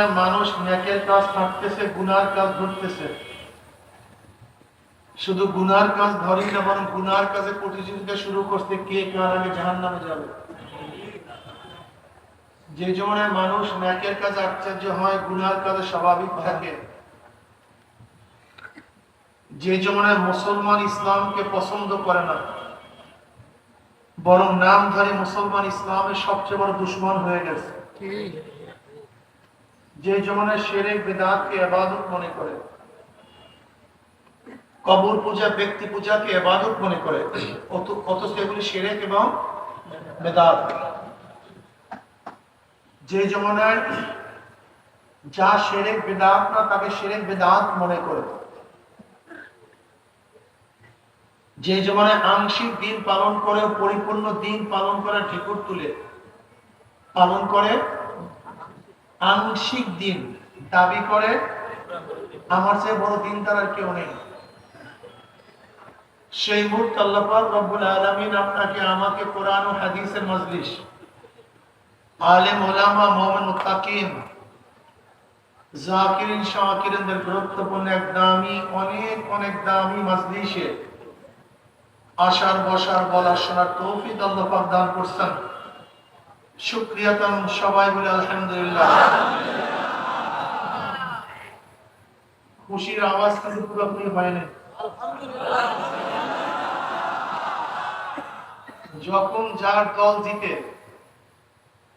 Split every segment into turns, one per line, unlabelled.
জমানায় মানুষ ন্যাকের কাজ থাকতেছে, গুনার কাজ ধরতেছে। শুধু গুনার কাজ ধরি না, বরং গুনার কাজে প্রতিযোগিতা শুরু করতে কে কার আগে জাহান নামে যাবে? যে জমানায় মানুষ ন্যাকের কাজে আশ্চর্য হয়, গুনার কাজে স্বাভাবিক থাকে। যে জমানায় মুসলমান ইসলামকে পছন্দ করে না, বরং নামধারী মুসলমান ইসলামের সবচেয়ে বড় দুশ্মন হয়ে গেছে। যে জমানায় সেরেক বেদাতকে এবাদত মনে করে, কবর পূজা, ব্যক্তি পূজাকে এবাদত মনে করে অথচ এগুলি সেরেক এবং বেদাত। যে জমানায় যা সেরেক বেদাত না, তাকে সেরেক বেদাত মনে করে। যে জমানায় আংশিক দিন পালন করে, পরিপূর্ণ দিন পালন করার ঠেকুর তুলে, পালন করে আংশিক দিন দাবি করে, আমার চেয়ে বড় দিন তার আর কেউ নেই। সেই মুহূর্তে আল্লাহ রব্বুল আলামিন আপনাকে, আমাকে কোরআন ও হাদিসের মজলিস, আলেম ওলামা মুমিন, মুত্তাকিন, জাকিরিন, শাকিরিনদের গুরুত্বপূর্ণ এক দামি, অনেক অনেক দামি মজলিসে আসার, বসার, বলার, শোনার তৌফিক আল্লাহ দান করছেন। সবাই বলে আলহামদুলিল্লাহ। খুশির আওয়াজ কিন্তু পুরোপুরি যখন যার দল জিতে,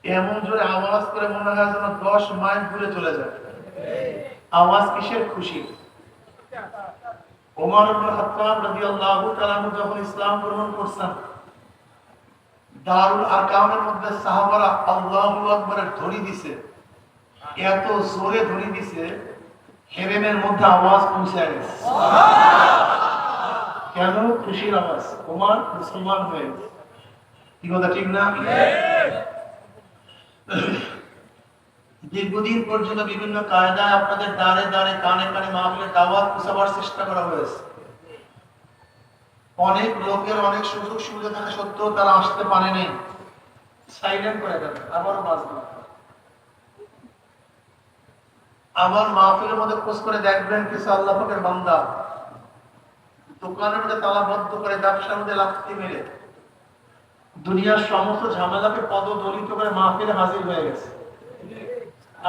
এমন জোরে আওয়াজ করে মনে হয় যেন দশ মাইল দূরে চলে যায়। আওয়াজ কিসের খুশি? ওমর ইবনে খাত্তাব রাদিয়াল্লাহু তাআলা যখন ইসলাম গ্রহণ করছেন দারুল মধ্যে সাহাবারা আল্লাহু আকবারের ধরি দিছে। এত জোরে ধরি দিছে হেরেমের মধ্যে আওয়াজ পৌঁছে গেছে। কেন? খুশির আওয়াজ। ওমর মুসলমান হয়ে কি কথা ঠিক না? দীর্ঘদিন পর্যন্ত বিভিন্ন কায়দায় আপনাদের দাঁড়ে দাঁড়ে কানে কানে মাহফিলের দাওয়াত পৌঁছাবার চেষ্টা করা হয়েছে। অনেক লোকের অনেক সুযোগ সুবিধা থাকা সত্ত্বেও তারা আসতে পারেনি সাইলেন্ট করে দেবে, আবারও বাঁচবে আবার মাহফিলের মধ্যে খোঁজ করে দেখবেন কিছু আল্লাহ পাকের বান্দা। দোকানের মধ্যে তালাবদ্ধ করে ব্যবসার মধ্যে লাফতি মেরে। দুনিয়ার সমস্ত ঝামেলাকে পদদলিত করে মাহফিলে হাজির হয়ে গেছে।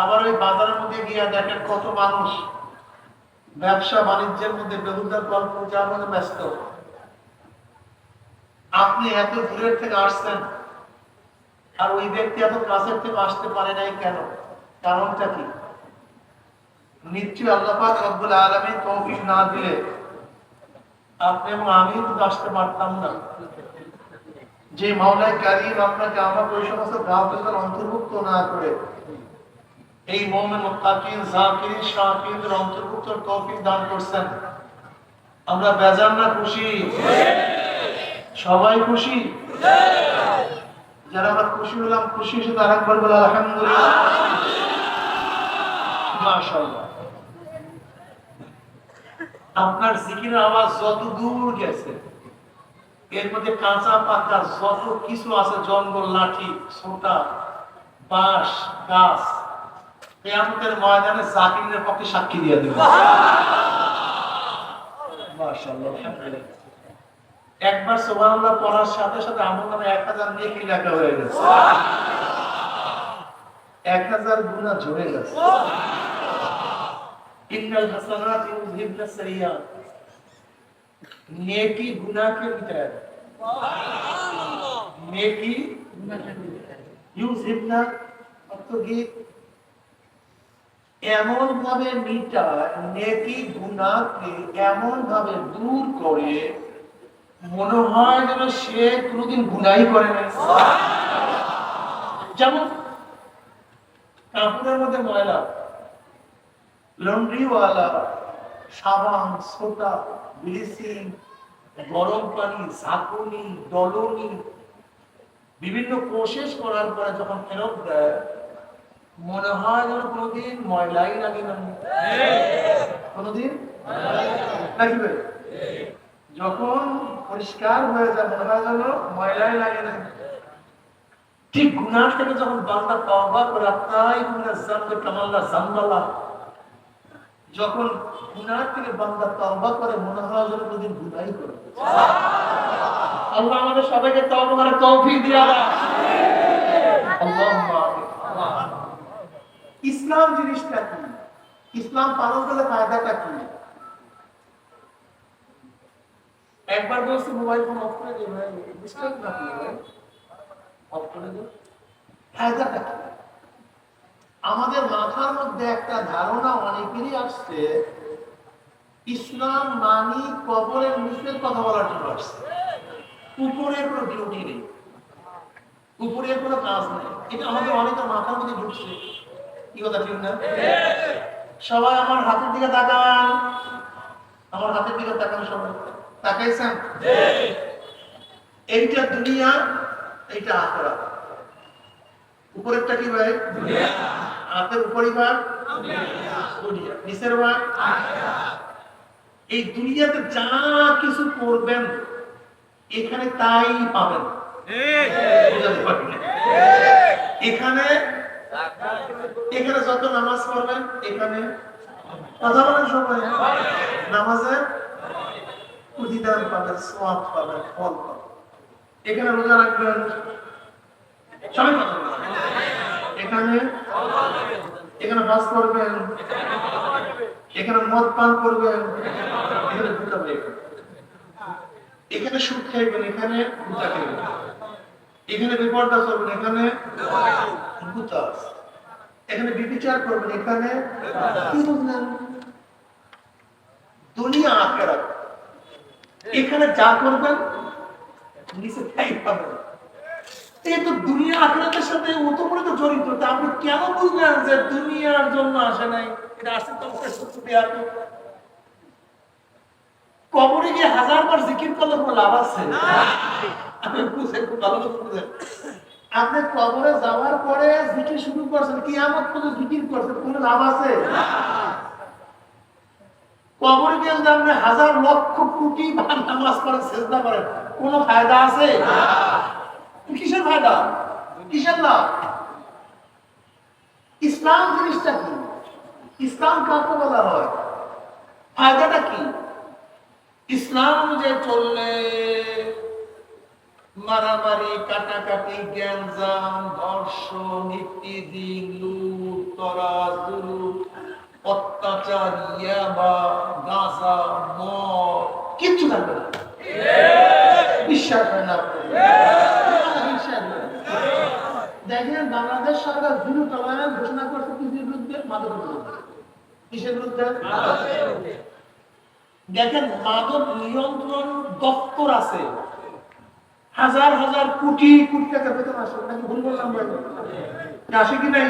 আবার ওই বাজারের মধ্যে গিয়ে দেখেন কত মানুষ। ব্যবসা বাণিজ্যের মধ্যে বেহুদার গল্প যার মধ্যে ব্যস্ত। আপনি এত দূরের থেকে আসছেন আর ওই ব্যক্তি এত কাছের থেকে আসতে পারে নাই কেন? কারণটা কি? রব্বুল আলামিন তৌফিক না দিলে আপনি এবং আমি কিন্তু আসতে পারতাম না। যে মাওলায় আপনাকে আমাকে ওই সমস্ত অন্তর্ভুক্ত না করে, এই মোমেন মুত্তাকিন জাকির অন্তর্ভুক্ত তৌফিক দান করছেন। আমরা বেজান না খুশি। সবাই খুশি? যারা আমরা খুশি হলাম, খুশি শুধু আরেকবার বলে, আলহামদুলিল্লাহ। আপনার জিকিরের আওয়াজ যত দূর গেছে, এর মধ্যে কাঁচা পাকা যত কিছু আছে, জঙ্গল, লাঠি, ছোটা, বাঁশ, গাছ, কেয়ামতের ময়দানে জাকিরের পক্ষে সাক্ষী দিয়ে দেবে। মাশাআল্লাহ, আলহামদুলিল্লাহ। একবার সুবহানাল্লাহ পড়ার সাথে সাথে আমার নামে এক হাজার নেকি লেখা হয়ে গেছে। এক হাজার গুণা ঝরে গেছে। ইন্নাল হাসানাত ইউযহিবনা সাইয়্যাত নেকি গুনাহকে মিটায় দেয়। নেকি ইউযহিবনা অর্থ কি? এমন ভাবে মিটায়, নেকি গুনাহকে এমন ভাবে দূর করে মনে হয় যেন সে কোনোদিন গুনাই করে না যেমন কাপড়ের মধ্যে ময়লা লন্ড্রিওয়ালা সাবান সোটা ব্লিচিং গরম পানি ঝাঁকুনি দলনি বিভিন্ন প্রসেস করার পরে যখন ফেরত দেয় মনে হয় যেন কোনোদিন ময়লাই লাগে না। কোনোদিন? লাগবে যখন পরিষ্কার হয়ে যায় মনে হয় যেন ময়লাই লাগে না ঠিক গুনাহ থেকে যখন বান্দা তওবা করে তাই গুনাহ জানবে কামাল্লা জানবালা যখন গুনাহ থেকে বান্দা তওবা করে মনে হয় যেন কোনদিন গুনাহই করে আল্লাহ আমাদের সবাইকে তওবা করার তৌফিক দিয়া ইসলাম জিনিসটা কি? ইসলাম পালন করলে ফায়দাটা কি? একবার বলছি মোবাইল ফোন অফ করে দিই ভাই ডিস্টার্ব না করি ভাই। অফ করে দিই ফায়দাটা কি আমাদের মাথার মধ্যে একটা ধারণা অনেকেরই আসছে ইসলাম মানি কবরের নিচের কথা বলার জন্য আসছে। উপরের কোনো ডিউটি নেই। উপরের কোনো কাজ নেই। এটা আমাদের অনেকের মাথার মধ্যে ঢুকছে। কি কথা ঠিক না? সবাই আমার হাতের দিকে তাকান। আমার হাতের দিকে তাকান সবাই। তাকাইছেন? এইটা দুনিয়া এইটা আখরা। উপরেরটা কি ভাই? উপরই ভাগ দুনিয়া। নিচের ভাগ? এই দুনিয়াতে যা কিছু করবেন এখানে তাই পাবেন। এখানে এখানে যত নামাজ পড়বেন এখানে। কথা বলেন সবাই। নামাজে প্রতিদান পাবেন, সওয়াব পাবেন, ফল পাবেন। এখানে রোজা রাখবেন? এখানে? এখানে বাস করবেন? এখানে মদ পান করবেন? এখানে খাইবেন এখানে সুদ খাইবেন, এখানে গুটা খাইবেন। এখানে বিপর্দা করবেন এখানে গুতা। এখানে বিবিচার করবেন, এখানে কি বুঝলেন দুনিয়া এখানে যা করবেন, নিচে তাই পাবেন। এই তো দুনিয়া সাথে জড়িত, তা আপনি কেন বুঝলেন যে দুনিয়ার জন্য আসে নাই? এটা আসে তো দেওয়া কবরে গিয়ে হাজার বার জিকির করলে কোনো লাভ আছে? আপনি বুঝেন, খুব ভালো করে বুঝেন। আপনি কবরে যাওয়ার পরে জিকির শুরু করছেন কি আমার কোনো জিকির করছেন, কোনো লাভ আছে? কবরে আপনি হাজার লক্ষ কোটি নামাজ কোনো ফায়দা আছে? কিসের ফায়দা? কিসের লাভ? ইসলাম জিনিসটা কি? ইসলাম কাকে বলা হয়? ফায়দাটা কি? ইসলাম যে চললে মারামারি, কাটাকাটি, গ্যাঞ্জাম, ধর্ষণ ইত্যাদি লুট তরাজ দুলুট অত্যাচার, ইয়াবা, গাঁজা, মদ, কিচ্ছু থাকবে না। বিশ্বাস। দেখেন, বাংলাদেশ সরকার ঘোষণা করছে বিরুদ্ধে বিরুদ্ধে। দেখেন, মাদক নিয়ন্ত্রণ দপ্তর আছে। হাজার হাজার কোটি কোটি টাকা বেতন আসে। নাকি ভুল বললাম আসে কি নাই?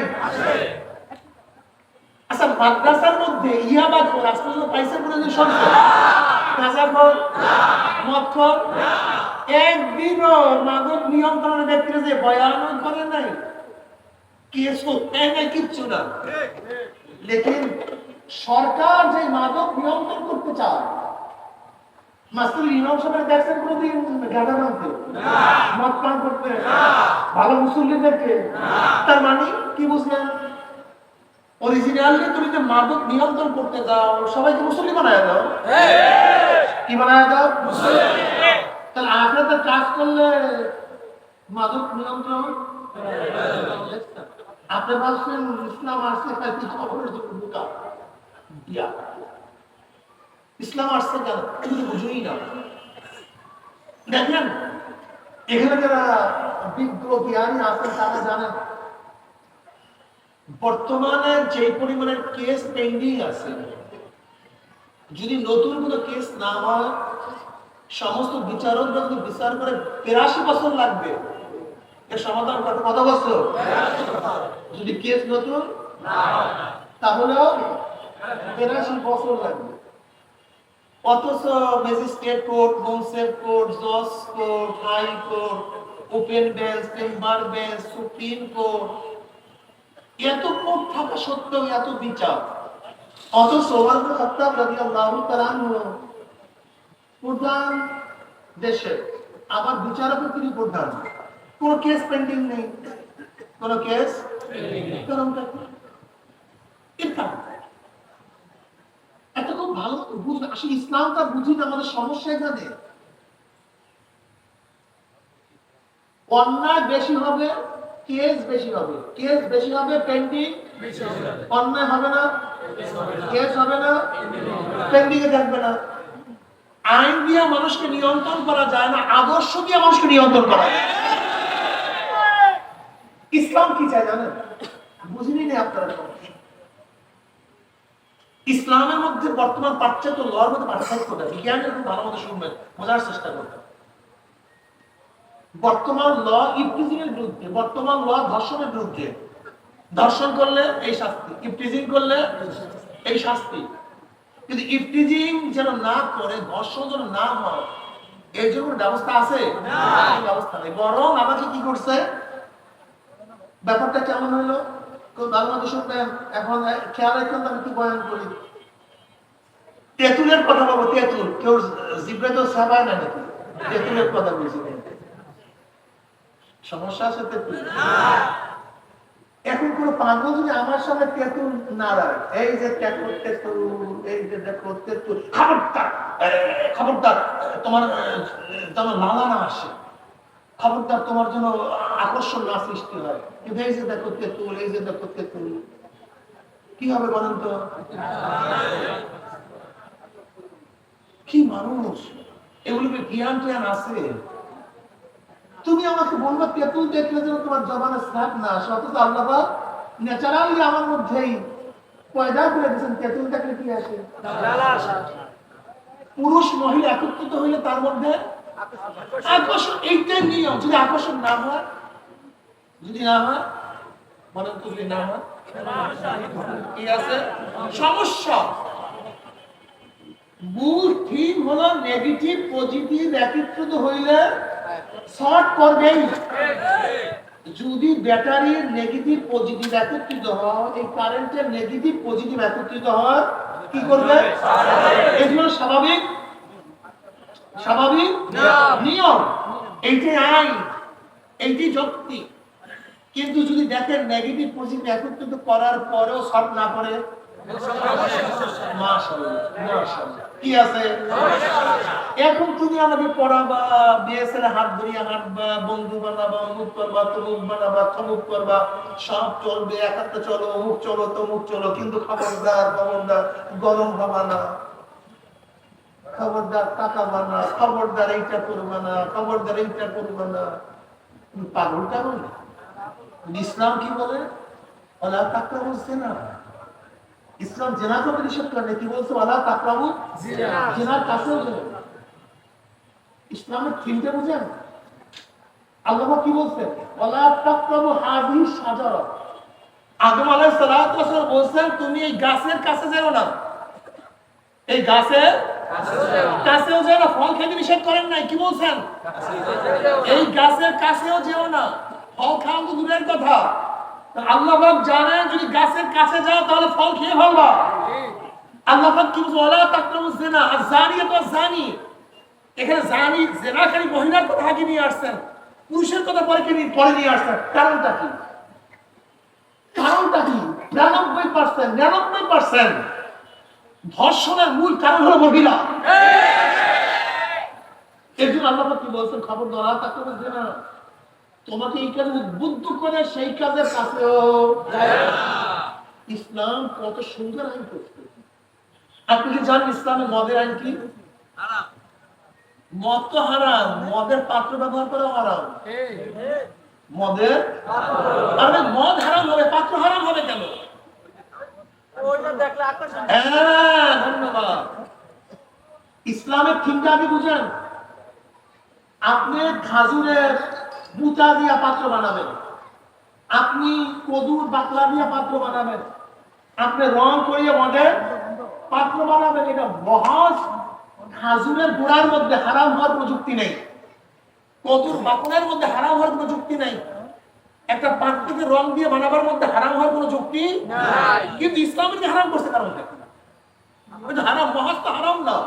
মাদ্রাসার মধ্যে ইয়াবা খোর আজ পর্যন্ত পাইছে কোনো দিন শব্দ গাঁজা খোর মদ খোর একদিনও মাদক নিয়ন্ত্রণের ব্যক্তিরা যে করে নাই কেস নাই কিচ্ছু না। লেকিন সরকার যে মাদক নিয়ন্ত্রণ করতে চায় মাস্টার ইমাম সাহেব দেখছেন কোনোদিন গাঁজা মানতে মদ পান করতে? ভালো মুসল্লিদেরকে? তার মানে কি বুঝলেন? অরিজিনালি তুমি যে মাদক নিয়ন্ত্রণ করতে যাও সবাইকে মুসল্লি বানায় দাও। কি বানায় দাও? তাহলে আখড়াতে কাজ করলে মাদক নিয়ন্ত্রণ আপনি ভাবছেন ইসলাম আসছে খালি খবরের জন্য বোকা। ইসলাম আসছে কেন তুমি তো বুঝুই না। দেখেন এখানে যারা বিজ্ঞ জ্ঞানী আছেন তারা জানেন বর্তমানে যে পরিমাণের কেস পেন্ডিং আছে, যদি নতুন কোনো কেস না হয়, সমস্ত বিচারকরা যদি বিচার করে তেরাশি বছর লাগবে। এর সমাধান করতে কত বছর? যদি কেস নতুন তাহলেও তেরাশি বছর লাগবে। অথচ ম্যাজিস্ট্রেট কোর্ট মনসেফ কোর্ট জজ court high court open bench chamber bench supreme court এত কোর্ট থাকা সত্ত্বেও এত বিচার। অথচ ওমর বিন খাত্তাব রাদিয়াল্লাহু প্রধান দেশে। আবার বিচারকের তিনি প্রধান। কোন কেস পেন্ডিং নেই। কোন কেস একটা খুব ভালো বুঝবে আসলে ইসলামটা বুঝি না আমাদের সমস্যা এখানে। অন্যায় বেশি হবে কেস বেশি হবে। কেস বেশি হবে, পেন্ডিং? অন্যায় হবে না। কেস হবে না। পেন্ডিং এ থাকবে না। আইন দিয়ে মানুষকে নিয়ন্ত্রণ করা যায় না, আদর্শ দিয়ে মানুষকে নিয়ন্ত্রণ করা যায়। ইসলাম কি চায় জানেন? বুঝিনি না আপনারা ইসলামের মধ্যে বর্তমান পাশ্চাত্য লর মধ্যে পার্থক্যটা বিজ্ঞানের ভালো মতো শুনবেন, বোঝার চেষ্টা করবেন। বর্তমান ল ইফটিজিং এর বিরুদ্ধে বর্তমান ল ধর্ষণের বিরুদ্ধে ধর্ষণ করলে এই শাস্তি ইফটিজিং করলে এই শাস্তি। কিন্তু ইফটিজিং যেন না করে ধর্ষণ যেন না হয় এর জন্য ব্যবস্থা আছে? ব্যবস্থা নেই। বরং আমাকে কি করছে? ব্যাপারটা কেমন হলো? শুনবেন এখন খেয়াল রাখবেন আমি কি বয়ান করি। তেঁতুলের কথা বলব তেঁতুল। কেউ জিব্রে তো সাবায় না নাকি? তেঁতুলের কথা বলছি। সমস্যা আছে তেঁতুল এখন কোন পাগল যদি আমার সামনে তেঁতুল না রায় এই যে দেখো তেঁতুল, এই যে দেখো, তেঁতুল। খবরদার খবরদার, তোমার তোমার লালা না আসে। খবরদার, তোমার জন্য আকর্ষণ না সৃষ্টি হয়। কিন্তু এই যে দেখো তেঁতুল, এই যে দেখো তেঁতুল। কি হবে বলেন তো? কি মানুষ? এগুলোকে জ্ঞান জ্ঞান আছে? তুমি আমাকে বলবা তেঁতুল দেখলে যেন তোমার জবানে স্নাপ না আসে? অথচ আল্লাহ ন্যাচারালি আমার মধ্যেই পয়দা করে দিয়েছেন তেঁতুল দেখলে কি আসে? পুরুষ মহিলা একত্রিত হইলে তার মধ্যে আকর্ষণ এইটাই নিয়ম। যদি আকর্ষণ না হয় যদি না হয় তো যদি না হয়। কি আছে? সমস্যা। মূল থিম হলো নেগেটিভ পজিটিভ একত্রিত হইলে শর্ট করবেই যদি ব্যাটারির নেগেটিভ পজিটিভ একত্রিত হয় এই কারেন্টের নেগেটিভ পজিটিভ একত্রিত হয় কি করবে? এগুলো স্বাভাবিক? স্বাভাবিক? নিয়ম। এইটাই আইন এইটি যুক্তি। কিন্তু যদি দেখেন নেগেটিভ পজিটিভ একত্রিত করার পরেও শর্ট না করে। কি আছে? এখন তুমি আমাকে পড়াবা হাত ধরিয়া হাঁটবা বন্ধু বানাবা, অমুক করবা, তমুক বানাবা করবা, সব চলবে চলো, অমুক চলো, তমুক চলো, কিন্তু খবরদার খবরদার, গরম হবা না। খবরদার টাকা বানা খবরদার এইটা করবা না, খবরদার এইটা করবা না। তুমি পাগলটা বলে? ইসলাম কি বলে? ওলা টাকা বলছে না ইসলাম জেনা করতে নিষেধ করে কি বলছে? ওলা তাকরাবু জেনার কাছেও ইসলামের থিমটা বুঝেন? আল্লাহ কি বলছে? ওলা তাকরাবু হাযিহি শাজারা। আদম আলাইহিস সালাতু বলছেন তুমি এই গাছের কাছে যেও না। এই গাছের কাছেও যেও না। ফল খেতে নিষেধ করেন নাই। কি বলছেন? এই গাছের কাছেও যেও না। ফল খাওয়া তো দূরের কথা। আল্লাহ পাক জানেন যদি গাছের কাছে যাও তাহলে ফল খেয়ে ফেলবা। আল্লাহ পাক কি বলছে ওয়ালা তাকরাবু জিনা আর জানিয়া তো জানি। এখানে জানি জেনাকারী মহিলার কথা আগে নিয়ে আসছেন পুরুষের কথা পরে কি পরে নিয়ে আসছেন? কারণটা কি? কারণটা কি? নিরানব্বই পার্সেন্ট নিরানব্বই পার্সেন্ট ধর্ষণের মূল কারণ হলো মহিলা। এর জন্য আল্লাহ কি বলছেন? খবর ধরা তাকে না তোমাকে এই কাজে উদ্বুদ্ধ করে সেই কাজের কাছেও ইসলাম কত সুন্দর আইন করছে। আপনি কি জানেন ইসলামে মদের আইন কি? মদ তো হারাম মদের পাত্র ব্যবহার করা হারাম। মদের? আরে মদ হারাম হবে পাত্র হারাম হবে কেন? হ্যাঁ, ইসলামের থিমটা আপনি বুঝেন? আপনি খাজুরের বুটা দিয়া পাত্র বানাবেন। আপনি কদুর বাকলা দিয়া পাত্র বানাবেন। আপনি রং করিয়ে মদের পাত্র বানাবেন। এটা মহাজ খাজুরের গোড়ার মধ্যে হারাম হওয়ার প্রযুক্তি যুক্তি নেই। কদুর বাকলার মধ্যে হারাম হওয়ার কোনো যুক্তি নেই। একটা পাত্রকে রং দিয়ে বানাবার মধ্যে হারাম হওয়ার কোনো যুক্তি কিন্তু ইসলামের যে হারাম করছে কারণ হারাম মহাজ তো হারাম না।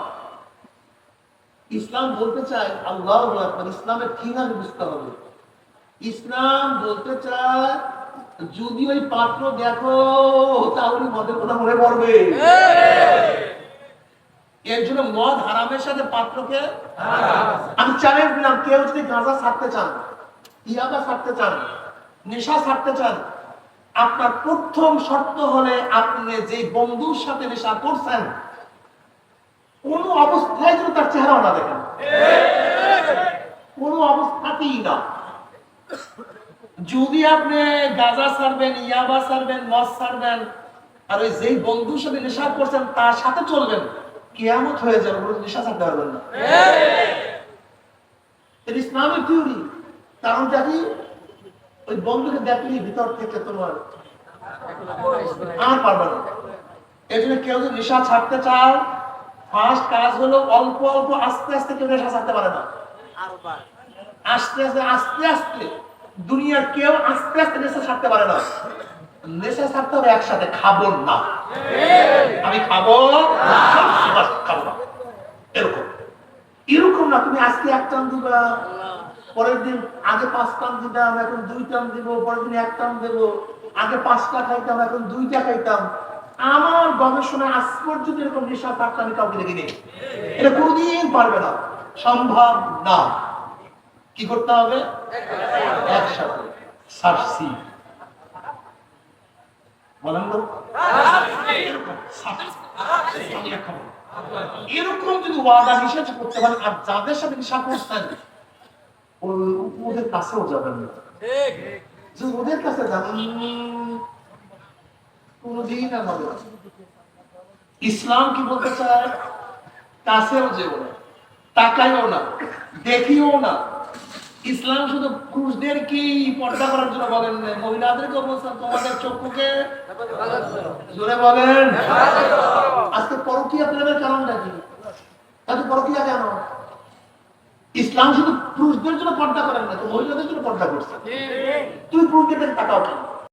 ইসলাম বলতে চায় আল্লাহ ইসলামের আগে বুঝতে হবে? ইসলাম বলতে চায় যদি ওই পাত্র দেখো তাহলে মদের কথা মনে পড়বে। এর জন্য মদ হারামের সাথে পাত্রকে আমি চ্যালেঞ্জ দিলাম কেউ যদি গাঁজা ছাড়তে চান ইয়াবা ছাড়তে চান নেশা ছাড়তে চান আপনার প্রথম শর্ত হলে আপনি যে বন্ধুর সাথে নেশা করছেন কোন অবস্থায় যেন তার চেহারা না দেখেন। কোন অবস্থাতেই না। যদি আপনি গাঁজা ছাড়বেন, ইয়াবা ছাড়বেন, মদ ছাড়বেন, আর ওই যেই বন্ধুর সাথে নেশা করছেন, তার সাথে চলবেন, কেয়ামত হয়ে যাবে বলে নেশা ছাড়তে পারবেন না। এটা ইসলামের থিওরি ওই বন্ধুকে দেখলি ভিতর থেকে তোমার আর পারবে না। এই জন্য কেউ যদি নেশা ছাড়তে চাও ফার্স্ট কাজ হলো অল্প অল্প, আস্তে আস্তে কেউ নেশা ছাড়তে পারে না। আস্তে আস্তে আস্তে আস্তে। দুনিয়ার কেউ আস্তে আস্তে নেশা ছাড়তে পারে না। নেশা ছাড়তে হবে একসাথে, খাব না। আমি খাব খাব না। এরকম। এরকম না, তুমি আজকে এক টান দিবা, পরের দিন আগে পাঁচ টান দিতাম, এখন দুই টান দিব, পরের দিন এক টান দেবো। আগে পাঁচটা খাইতাম, এখন দুইটা খাইতাম। আমার গবেষণায় আজ পর্যন্ত এরকম নেশা থাকতে আমি কাউকে দেখিনি। এটা কোনদিন পারবে না। সম্ভব না। কি করতে হবে? একসাথে। বলেন তো। এরকম যদি ওয়াদা নিষেধ করতে পারেন আর যাদের সাথে ওদের কাছেও যাবেন না। যে ওদের কাছে আর হবে ইসলাম কি বলতে চায়? কাছেও যেও না। তাকাইও না। দেখিও না। ইসলাম শুধু পুরুষদের কি পর্দা করার জন্য বলেন না মহিলাদেরকে বলছেন তোমাদের চক্ষুকে। জোরে বলেন। আজকে পরকীয়া প্রেমের কারণটা কি? এত পরকীয়া কেন? ইসলাম শুধু পুরুষদের জন্য পর্দা করেন না তো মহিলাদের জন্য পর্দা করছে তুই পুরুষদের কাটাও কেন?